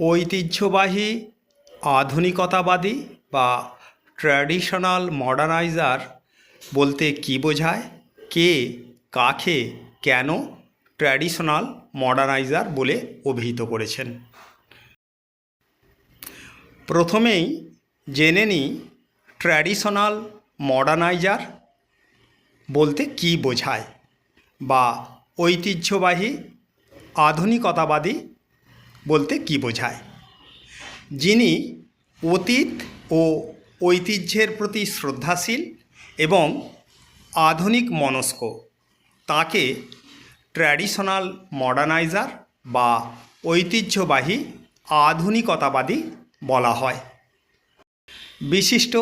ঐতিহ্যবাহী, আধুনিকতাবাদী বা traditional moderniser বলতে কী বোঝায়? কে, কাকে, কেন ট্র্যাডিশনাল মডার্নাইজার বলে অভিহিত করেছেন? প্রথমেই জেনে নিই ট্র্যাডিশনাল মডার্নাইজার বলতে কী বোঝায় বা ঐতিহ্যবাহী, আধুনিকতাবাদী বলতে কী বোঝায়? যিনি অতীত ও ঐতিহ্যের প্রতি শ্রদ্ধাশীল এবং আধুনিক মনস্ক, তাকে ট্র্যাডিশনাল মডার্নাইজার বা ঐতিহ্যবাহী আধুনিকতাবাদী বলা হয়। বিশিষ্ট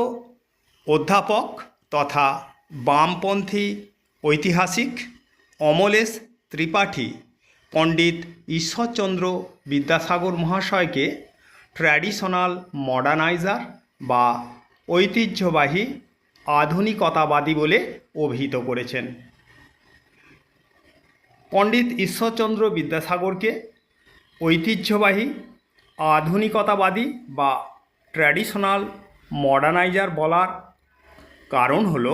অধ্যাপক তথা বামপন্থী ঐতিহাসিক অমলেশ ত্রিপাঠী পণ্ডিত ঈশ্বরচন্দ্র বিদ্যাসাগর মহাশয়কে ট্র্যাডিশনাল মডার্নাইজার বা ঐতিহ্যবাহী আধুনিকতাবাদী বলে অভিহিত করেছেন। পণ্ডিত ঈশ্বরচন্দ্র বিদ্যাসাগরকে ঐতিহ্যবাহী, আধুনিকতাবাদী বা ট্র্যাডিশনাল মডার্নাইজার বলার কারণ হল,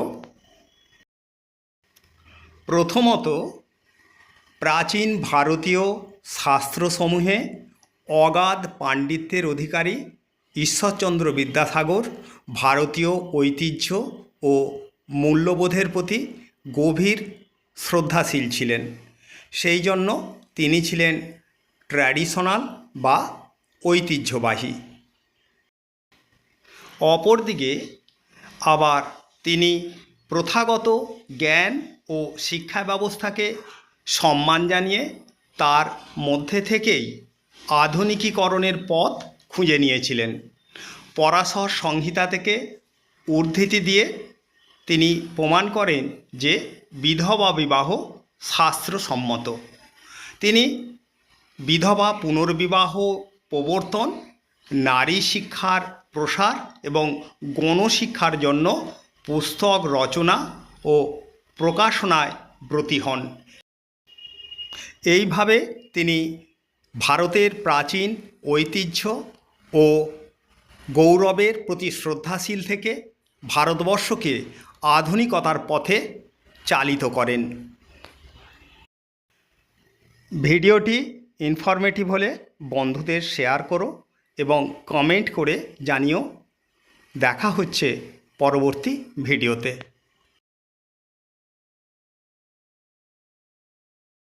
প্রথমত প্রাচীন ভারতীয় শাস্ত্রসমূহে অগাধ পাণ্ডিত্যের অধিকারী ঈশ্বরচন্দ্র বিদ্যাসাগর ভারতীয় ঐতিহ্য ও মূল্যবোধের প্রতি গভীর শ্রদ্ধাশীল ছিলেন। সেই জন্য তিনি ছিলেন ট্র্যাডিশনাল বা ঐতিহ্যবাহী। অপরদিকে আবার তিনি প্রথাগত জ্ঞান ও শিক্ষা ব্যবস্থাকে সম্মান জানিয়ে তার মধ্যে থেকেই আধুনিকীকরণের পথ খুঁজে নিয়েছিলেন। পরাশর সংহিতা থেকে উদ্ধৃতি দিয়ে তিনি প্রমাণ করেন যে বিধবা বিবাহ শাস্ত্রসম্মত। তিনি বিধবা পুনর্বিবাহ, প্রবর্তন, নারী শিক্ষার প্রসার এবং গণশিক্ষার জন্য পুস্তক রচনা ও প্রকাশনায় ব্রতী হন। এইভাবে তিনি ভারতের প্রাচীন ঐতিহ্য ও গৌরবের প্রতি শ্রদ্ধাশীল থেকে ভারতবর্ষকে আধুনিকতার পথে চালিত করেন। ভিডিওটি ইনফরমেটিভ হলে বন্ধুদের শেয়ার করো এবং কমেন্ট করে জানিও। দেখা হচ্ছে পরবর্তী ভিডিওতে।